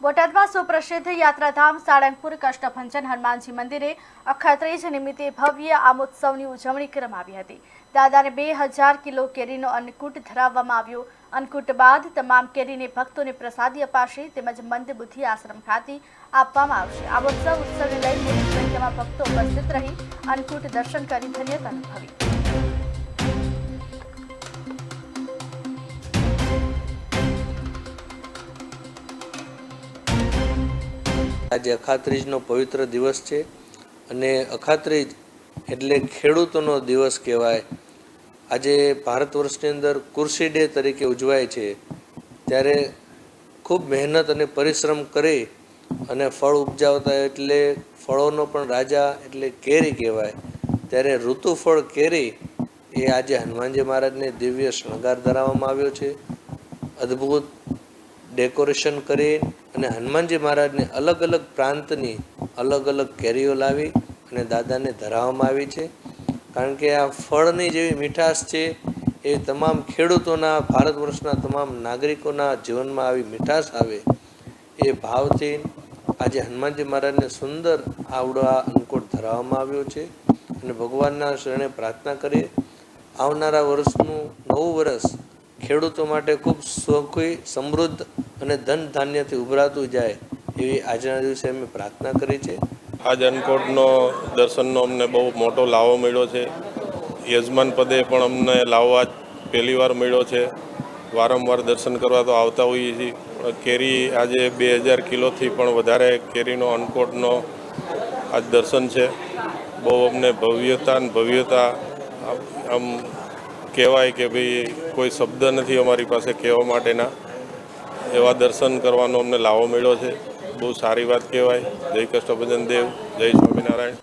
બોટાદમાં સુપ્રસિદ્ધ યાત્રાધામ સાળંગપુર કષ્ટભંજન હનુમાનજી મંદિરે અખાત્રીજ નિમિત્તે ભવ્ય આમોત્સવની ઉજવણી કરવામાં આવી હતી. દાદાને બે હજાર કિલો કેરીનો અન્નકૂટ ધરાવવામાં આવ્યો. અન્નકૂટ બાદ તમામ કેરીને ભક્તોને પ્રસાદી અપાશે તેમજ મંદબુદ્ધિ આશ્રમ ખાતે આપવામાં આવશે. આમોત્સવ ઉત્સવને લઈ મોટી સંખ્યામાં ભક્તો ઉપસ્થિત રહી અન્નકૂટ દર્શન કરી ધન્યતા અનુભવી. આજે અખાત્રીજનો પવિત્ર દિવસ છે અને અખાત્રીજ એટલે ખેડૂતોનો દિવસ કહેવાય. આજે ભારત વર્ષની અંદર કૃષિ ડે તરીકે ઉજવાય છે. ત્યારે ખૂબ મહેનત અને પરિશ્રમ કરી અને ફળ ઉપજાવતા એટલે ફળોનો પણ રાજા એટલે કેરી કહેવાય. ત્યારે ઋતુફળ કેરી એ આજે હનુમાનજી મહારાજને દિવ્ય શણગાર ધરાવવામાં આવ્યો છે. અદ્ભુત ડેકોરેશન કરી અને હનુમાનજી મહારાજને અલગ અલગ પ્રાંતની અલગ અલગ કેરીઓ લાવી અને દાદાને ધરાવવામાં આવી છે. કારણ કે આ ફળની જેવી મીઠાશ છે, એ તમામ ખેડૂતોના, ભારત વર્ષના તમામ નાગરિકોના જીવનમાં આવી મીઠાશ આવે એ ભાવથી આજે હનુમાનજી મહારાજને સુંદર આવડો આ અંકુટ ધરાવવામાં આવ્યો છે અને ભગવાનના શરણે પ્રાર્થના કરીએ. આવનારા વર્ષનું નવું વર્ષ ખેડૂતો માટે ખૂબ સુખી, સમૃદ્ધ અને ધન ધાન્યથી ઉભરાતું જાય એવી આજના દિવસે અમે પ્રાર્થના કરી છે. આજ અનકોટનો દર્શનનો અમને બહુ મોટો લાવો મળ્યો છે. યજમાન પદે પણ અમને લાવવા જ પહેલી વાર મળ્યો છે. વારંવાર દર્શન કરવા તો આવતા હોઈએ છીએ. કેરી આજે બે હજાર કિલોથી પણ વધારે કેરીનો અનકોટનો આજ દર્શન છે. બહુ અમને ભવ્યતા ને ભવ્યતા આમ કહેવાય કે ભાઈ કોઈ શબ્દ નથી અમારી પાસે કહેવા માટેના. એવા દર્શન કરવાનો અમને લાવો મળ્યો છે. બહુ સારી વાત કહેવાય. જય કષ્ટભજન દેવ, જય સ્વામિનારાયણ.